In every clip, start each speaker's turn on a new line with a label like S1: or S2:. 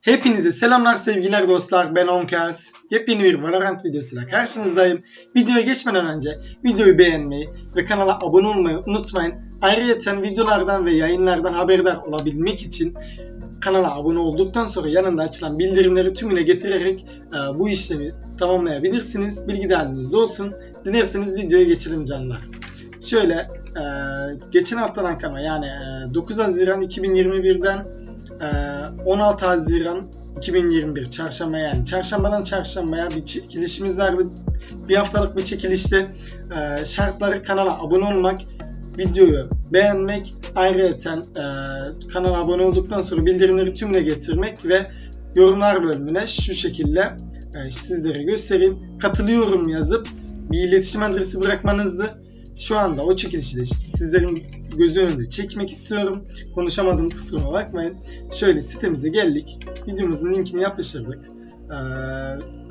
S1: Hepinize selamlar sevgiler dostlar ben Onkas. Yepyeni bir Valorant videosuyla karşınızdayım. Videoya geçmeden önce videoyu beğenmeyi ve kanala abone olmayı unutmayın. Ayrıca videolardan ve yayınlardan haberdar olabilmek için kanala abone olduktan sonra yanında açılan bildirimleri tümüne getirerek e, bu işlemi tamamlayabilirsiniz. Bilgi dahilinizde olsun. Dilerseniz videoya geçelim canlar. Şöyle e, geçen haftadan kalma yani e, 9 Haziran 2021'den ee, 16 Haziran 2021 çarşamba yani çarşambadan çarşambaya bir çekilişimiz vardı. Bir haftalık bir çekilişte ee, şartları kanala abone olmak, videoyu beğenmek, ayrıca e, kanala abone olduktan sonra bildirimleri tümüne getirmek ve yorumlar bölümüne şu şekilde e, sizlere göstereyim. Katılıyorum yazıp bir iletişim adresi bırakmanızdı. Şu anda o çekilişi de sizlerin gözü önünde çekmek istiyorum. Konuşamadım kusuruma bakmayın. Şöyle sitemize geldik. Videomuzun linkini yapıştırdık. Ee,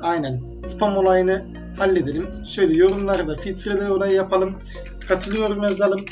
S1: aynen spam olayını halledelim. Şöyle yorumlarda filtreli olayı yapalım. Katılıyorum yazalım.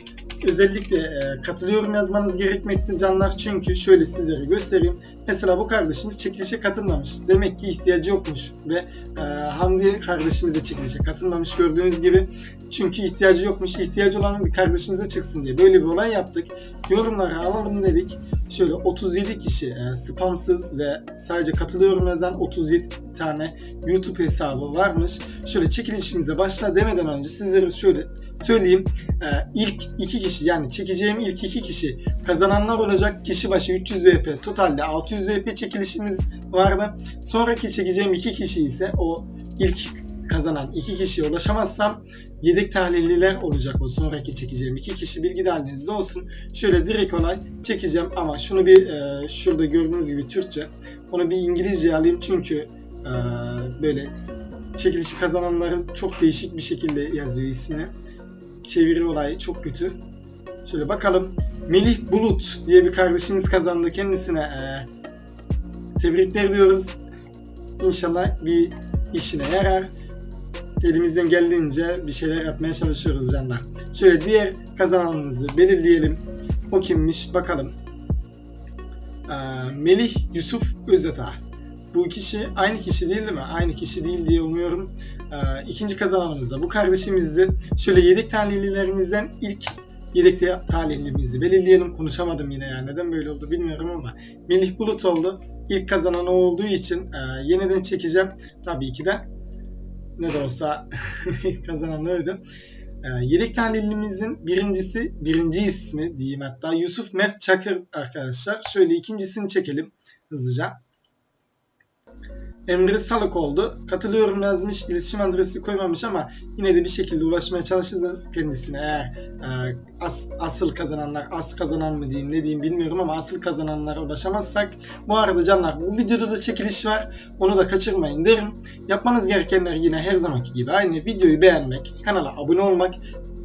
S1: Özellikle e, katılıyorum yazmanız gerekmekte canlar çünkü şöyle sizlere göstereyim. Mesela bu kardeşimiz çekilişe katılmamış. Demek ki ihtiyacı yokmuş ve e, Hamdi kardeşimiz de çekilişe katılmamış gördüğünüz gibi. Çünkü ihtiyacı yokmuş. İhtiyacı olan bir kardeşimize çıksın diye böyle bir olay yaptık. Yorumları alalım dedik. Şöyle 37 kişi e, spamsız ve sadece katılıyorum yazan 37 tane YouTube hesabı varmış. Şöyle çekilişimize başla demeden önce sizlere şöyle söyleyeyim. E, ilk iki kişi yani çekeceğim ilk iki kişi kazananlar olacak. Kişi başı 300 VP totalde 600 VP çekilişimiz vardı. Sonraki çekeceğim iki kişi ise o ilk kazanan iki kişiye ulaşamazsam yedek tahlilliler olacak o sonraki çekeceğim iki kişi bilgi dahilinizde olsun. Şöyle direkt olay çekeceğim ama şunu bir e, şurada gördüğünüz gibi Türkçe onu bir İngilizce alayım çünkü e, böyle çekilişi kazananları çok değişik bir şekilde yazıyor ismini. Çeviri olayı çok kötü. Şöyle bakalım. Melih Bulut diye bir kardeşimiz kazandı. Kendisine e, tebrikler diyoruz. İnşallah bir işine yarar. Elimizden geldiğince bir şeyler yapmaya çalışıyoruz canlar. Şöyle diğer kazananımızı belirleyelim. O kimmiş bakalım. Ee, Melih Yusuf Özeta. Bu kişi aynı kişi değil mi? Aynı kişi değil diye umuyorum. Ee, ikinci kazananımız da bu kardeşimizdi. Şöyle yedek talihlilerimizden ilk yedek talihlimizi belirleyelim. Konuşamadım yine yani. Neden böyle oldu bilmiyorum ama Melih Bulut oldu. İlk kazanan o olduğu için e, yeniden çekeceğim. Tabii ki de ne de olsa kazanan oydu. E, yedek talihlimizin birincisi, birinci ismi diyeyim hatta Yusuf Mert Çakır arkadaşlar. Şöyle ikincisini çekelim hızlıca. Emre Salık oldu. Katılıyorum yazmış, iletişim adresi koymamış ama yine de bir şekilde ulaşmaya çalışacağız kendisine. Eğer e, as, asıl kazananlar, az kazanan mı diyeyim ne diyeyim bilmiyorum ama asıl kazananlara ulaşamazsak. Bu arada canlar bu videoda da çekiliş var. Onu da kaçırmayın derim. Yapmanız gerekenler yine her zamanki gibi aynı videoyu beğenmek, kanala abone olmak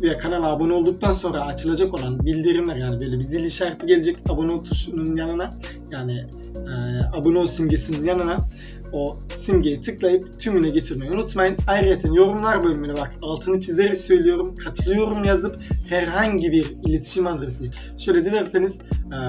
S1: ve kanala abone olduktan sonra açılacak olan bildirimler yani böyle bir zil işareti gelecek abone ol tuşunun yanına yani e, abone ol simgesinin yanına o simgeyi tıklayıp tümüne getirmeyi unutmayın. Ayrıca yorumlar bölümüne bak altını çizerek söylüyorum. Katılıyorum yazıp herhangi bir iletişim adresi. Şöyle dilerseniz e,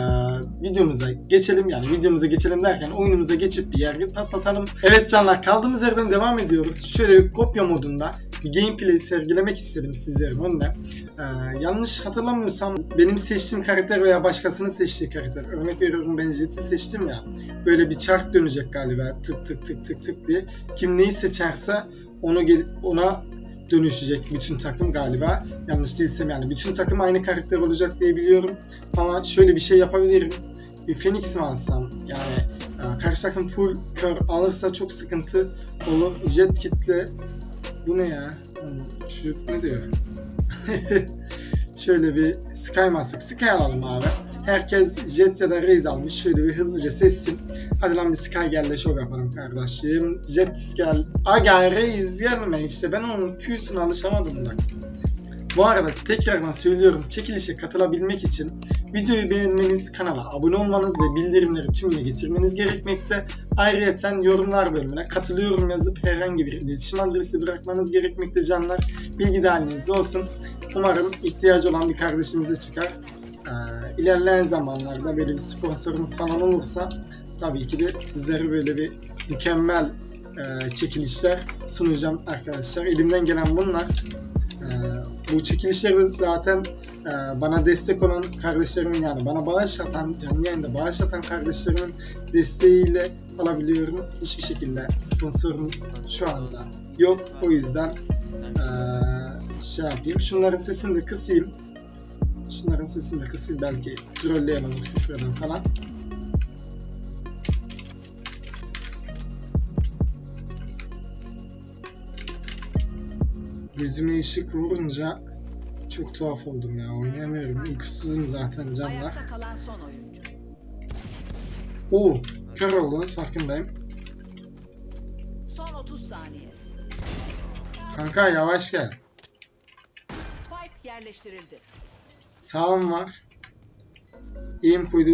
S1: videomuza geçelim. Yani videomuza geçelim derken oyunumuza geçip bir yer patlatalım. Evet canlar kaldığımız yerden devam ediyoruz. Şöyle kopya modunda bir gameplay sergilemek istedim sizlerin önüne. Ee, yanlış hatırlamıyorsam benim seçtiğim karakter veya başkasının seçtiği karakter. Örnek veriyorum ben Jet'i seçtim ya. Böyle bir çark dönecek galiba tık tık tık tık tık diye. Kim neyi seçerse onu ona dönüşecek bütün takım galiba. Yanlış değilsem yani bütün takım aynı karakter olacak diye biliyorum. Ama şöyle bir şey yapabilirim. Bir Phoenix mi alsam? Yani e, karşı takım full kör alırsa çok sıkıntı olur. Jet kitle bu ne ya? Çocuk ne diyor? Şöyle bir Sky Mask. Sky alalım abi. Herkes Jet ya da Raze almış. Şöyle bir hızlıca sessin. Hadi lan bir Sky gel de şov yapalım kardeşim. Jet gel. Aga Raze gelme işte. Ben onun Q'suna alışamadım bak. Bu arada tekrardan söylüyorum çekilişe katılabilmek için videoyu beğenmeniz, kanala abone olmanız ve bildirimleri tümüne getirmeniz gerekmekte. Ayrıca yorumlar bölümüne katılıyorum yazıp herhangi bir iletişim adresi bırakmanız gerekmekte canlar. Bilgi dahilinizde olsun. Umarım ihtiyacı olan bir kardeşimize çıkar. Ee, ilerleyen zamanlarda böyle bir sponsorumuz falan olursa tabii ki de sizlere böyle bir mükemmel e, çekilişler sunacağım arkadaşlar. Elimden gelen bunlar. E, bu çekilişleri zaten e, bana destek olan kardeşlerimin yani bana bağış atan, canlı yayında bağış atan kardeşlerimin desteğiyle alabiliyorum. Hiçbir şekilde sponsorum şu anda yok. O yüzden e, şey yapayım. Şunların sesini de kısayım. Şunların sesini de kısayım belki trolleyen olur küfreden falan. Yüzüme ışık vurunca çok tuhaf oldum ya oynayamıyorum. Uykusuzum zaten canlar.
S2: Ayakta kalan son oyuncu.
S1: Oo, kör oldunuz farkındayım.
S2: Son 30 saniye.
S1: Kanka yavaş gel.
S2: Spike yerleştirildi.
S1: Sağım var. İyiyim koydu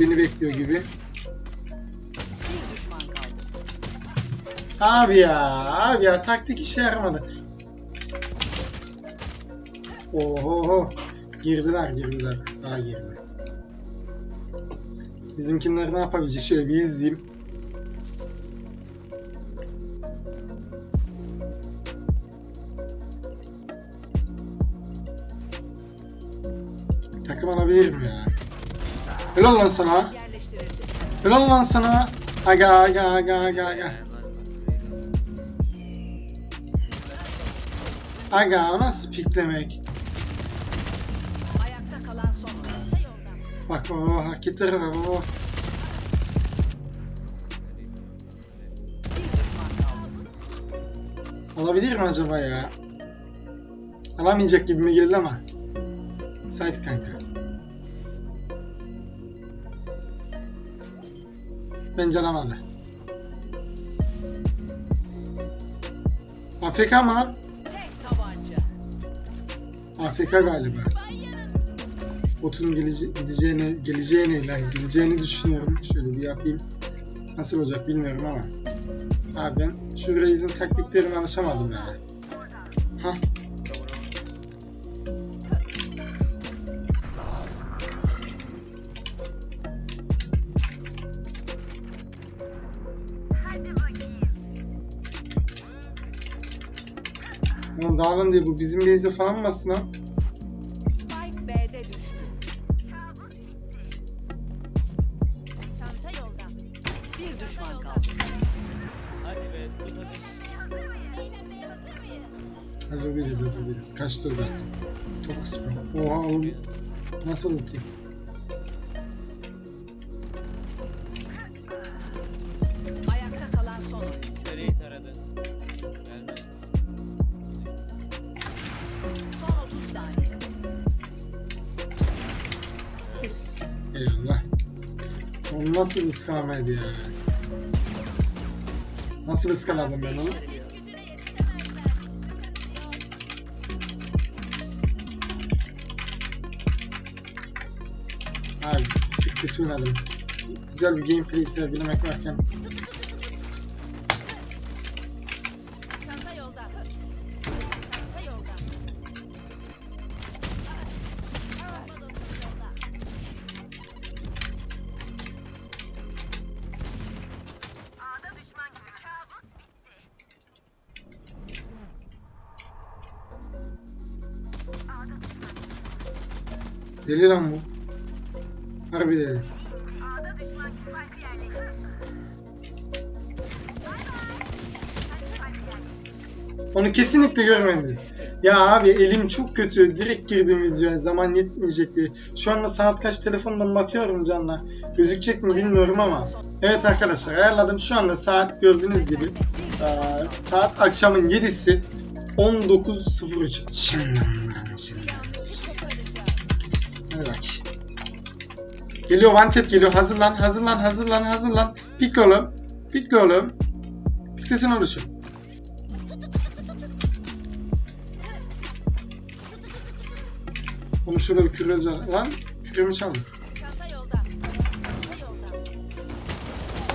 S1: beni bekliyor gibi. Abi ya, abi ya taktik işe yaramadı. Oho, girdiler girdiler. Daha girdi. Bizimkinler ne yapabilecek? Şöyle bir izleyeyim. Takım alabilir ya? Helal lan sana. Helal lan sana. Aga aga aga aga aga. Aga o nasıl piklemek? Bak baba baba.
S2: Bir düşman kaldı.
S1: Alabilir mi acaba ya? Alamayacak gibi mi geldi ama. Sait kanka. Bence alamadı. AFK mı lan? AFK galiba. Botun gelece gideceğini, geleceğini, lan gideceğini düşünüyorum. Şöyle bir yapayım. Nasıl olacak bilmiyorum ama. Abi ben şu Raze'in taktiklerine alışamadım ya. Hah. Oğlum dağılın diye bu bizim base'e falan mı bastı lan? Değiliz. Kaçtı zaten. Çok spam. Oha oğlum. Nasıl ulti?
S2: Ayakta kalan son oyuncu.
S3: İçeriği taradı. Gelme.
S2: Son 30 saniye.
S1: Eyvallah. Onu nasıl ıskalamaydı ya? Nasıl ıskaladım ben onu? Abi tık kötü oynadım. Güzel bir gameplay sergilemek varken deli lan bu. Harbi deli.
S4: A'da düşman gibi. Parti yerleştir. Bay bay. Parti yerleştir.
S1: Onu kesinlikle görmediniz. Ya abi elim çok kötü. Direkt girdim videoya. Zaman yetmeyecekti. Şu anda saat kaç telefondan bakıyorum canlar. Gözükecek mi bilmiyorum ama. Evet arkadaşlar ayarladım. Şu anda saat gördüğünüz gibi. saat akşamın 7'si. 19.03. Şimdi şimdi. Hadi bak. Geliyor one tap geliyor. Hazırlan, hazırlan, hazırlan, hazırlan. Pik oğlum. Pikle oğlum. Piklesin oluşum. Oğlum şurada bir küre Lan küremi çaldı.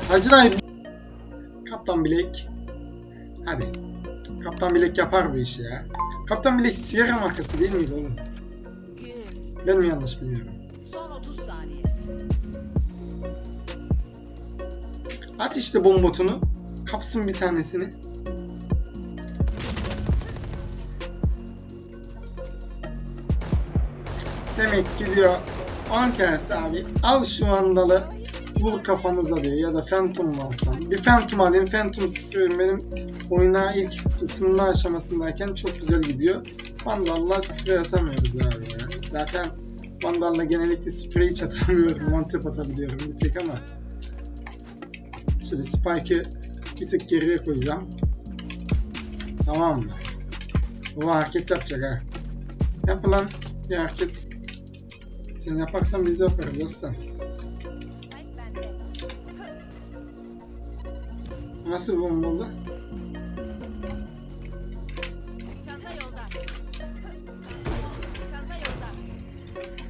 S1: Hacı dayı. Kaptan Bilek. Hadi. Kaptan Bilek yapar bu işi ya. Kaptan Bilek sigara markası değil miydi oğlum? Ben mi yanlış biliyorum? At işte bombotunu. Kapsın bir tanesini. Demek ki diyor 10 kez abi al şu vandalı vur kafamıza diyor ya da Phantom alsam. Bir Phantom alayım. Phantom Spear benim oyuna ilk ısınma aşamasındayken çok güzel gidiyor. Vandal'la sprey atamıyoruz abi ya. Zaten Vandal'la genellikle sprey hiç atamıyorum. One tap atabiliyorum bir tek ama. Şöyle Spike'ı bir tık geriye koyacağım. Tamam mı? Bu hareket yapacak ha. Yap lan bir hareket. Sen yaparsan biz yaparız aslan. Nasıl bomba oldu?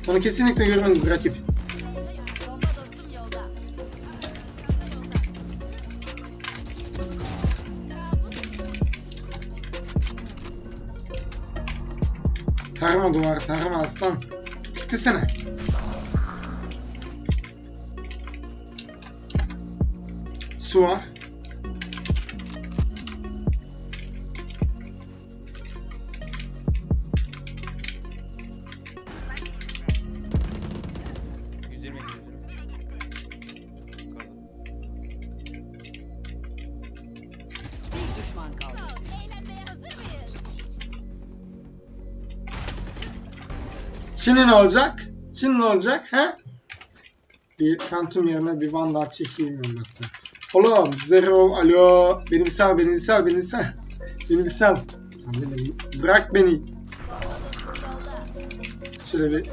S1: Onu kesinlikle görmeniz rakip. Tarama duvar, tarama aslan. Beklesene. Su var. Şimdi olacak? Şimdi olacak? He? Bir Phantom yerine bir Vandal çekeyim olması. Oğlum Zero, alo. Beni sal, beni sal, beni sal. Beni sal. Sen beni, bırak beni. Şöyle bir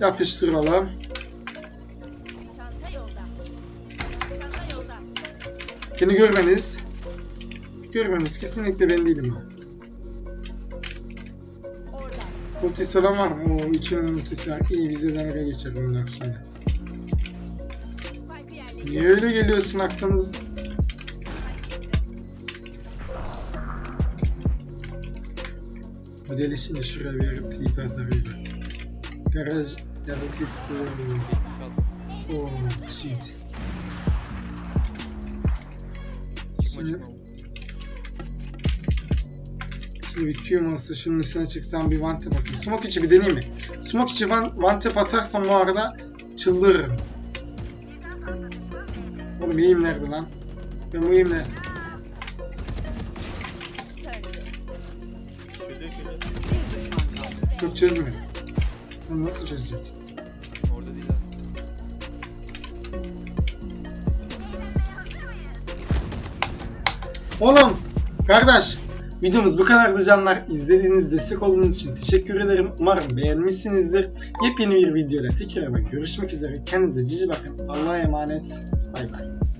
S1: yapıştıralım. Beni görmeniz. Görmeniz kesinlikle ben değilim o.
S2: Orada.
S1: Multisi olan var mı? Oo, üçünün multisi var. İyi bize dalga geçer bunlar şimdi. Niye öyle geliyorsun aklınız? Modeli şimdi şuraya bir tip atarıydı. Garaj ya da sit.
S3: Kaldı.
S1: oo, shit. Şimdi. Şimdi bir Q olsa şunun üstüne çıksam bir one tap atayım. Smoke içi bir deneyeyim mi? Smoke içi one, one tap atarsam bu arada çıldırırım. Oğlum iyiyim nerede lan? Ben bu iyiyim ne?
S4: Söndü.
S3: Çözüyor çözüyor.
S2: Bir düşman kaldı.
S1: Yok çözmüyor. Lan nasıl çözecek? Oğlum kardeş videomuz bu kadardı canlar. İzlediğiniz destek olduğunuz için teşekkür ederim. Umarım beğenmişsinizdir. Yepyeni bir videoyla tekrardan görüşmek üzere. Kendinize cici bakın. Allah'a emanet. Bay bay.